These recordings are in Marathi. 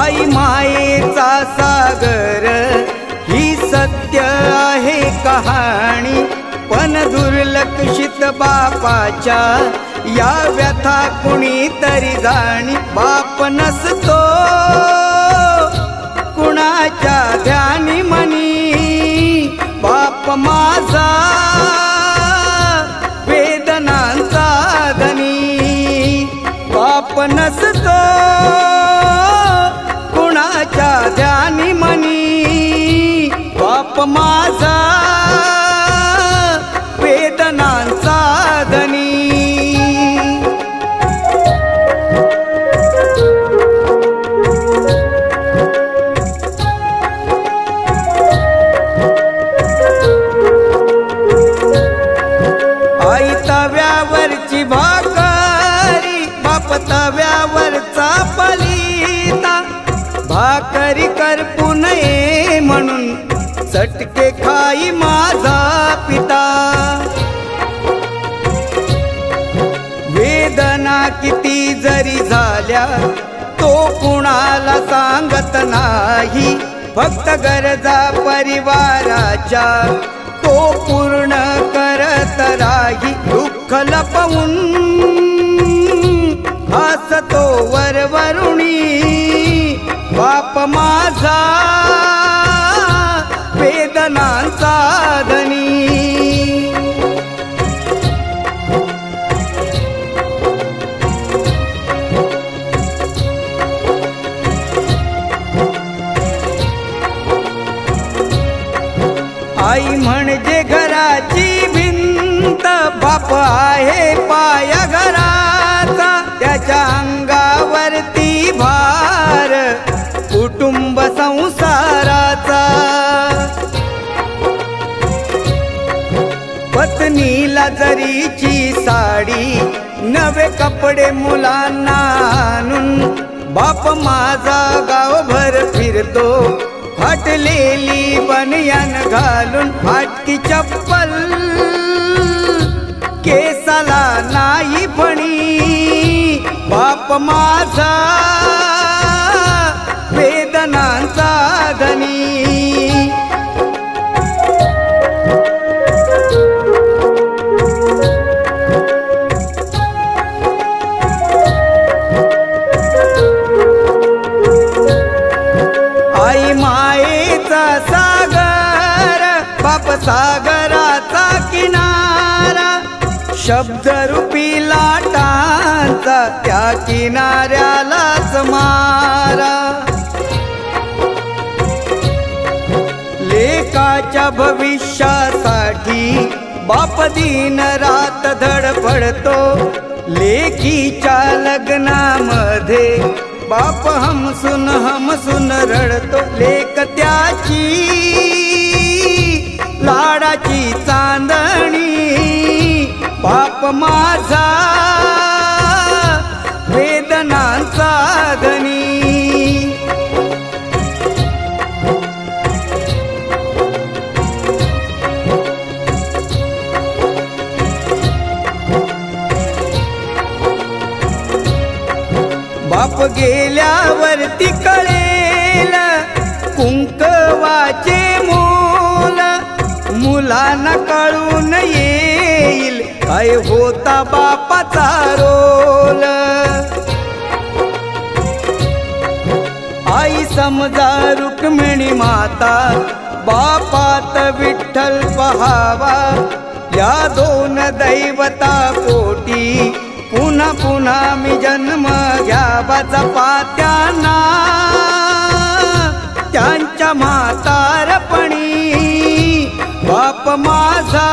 आई मायेचा सागर ही सत्य आहे कहाणी. पण दुर्लक्षित बापाच्या या व्यथा कुणी तरी जाणी. बाप नसतो कुणाच्या ध्यानी मनी. बाप माझा वेदनांचा धनी. बाप नसतो माझा चटके माझा पिता. वेदना किती जरी झाल्या तो कुणाला सांगत नाही. फक्त गरजा परिवाराच्या तो पूर्ण करत राही. दुःख लपवून हसतो वरवरुणी. बाप माझा आई म्हणजे घराची भिंत बाप आहे पाया घराचा त्याच्या अंगावरती भार कुटुंब संसाराचा. पत्नीला जरीची साडी नवे कपडे मुलांना आणून बाप माझा गावभर फिरतो. फाटलेली बनियान घालून फाटकी चप्पल. केसाला नाही फणी बाप माझा आई माईचा सागर बाप सागराचा किनारा. शब्द रूपी लाटांचा त्या किनाऱ्यालाच मारा. लेकाच्या भविष्यासाठी बाप दिन रात धडपडतो. लेकीच्या लग्नामध्ये बाप हमसून हमसून रडतो लेक त्याची. लाडाची चांदणी बाप माझा न कळून येईल. काय होता बापाचा रोल? आई समजा रुक्मिणी माता बापात विठ्ठल पहावा. या दोन दैवता पोटी पुन्हा पुन्हा मी जन्म घ्यावा. जपात्यांना त्यांच्या माता माझा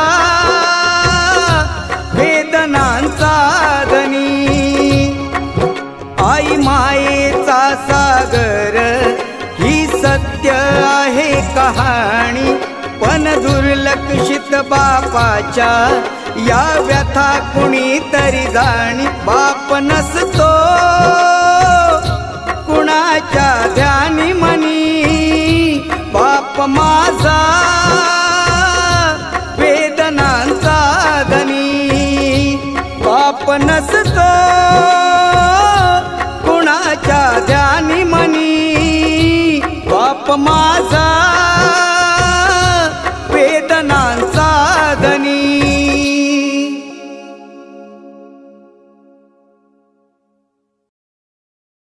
वेदनांचा धनी. आई मायेचा सागर ही सत्य आहे कहाणी. पण दुर्लक्षित बापाच्या या व्यथा कुणी तरी जाणी. बाप नसतो कुणाच्या ध्यानी मनी. बाप माझा बाप नसतो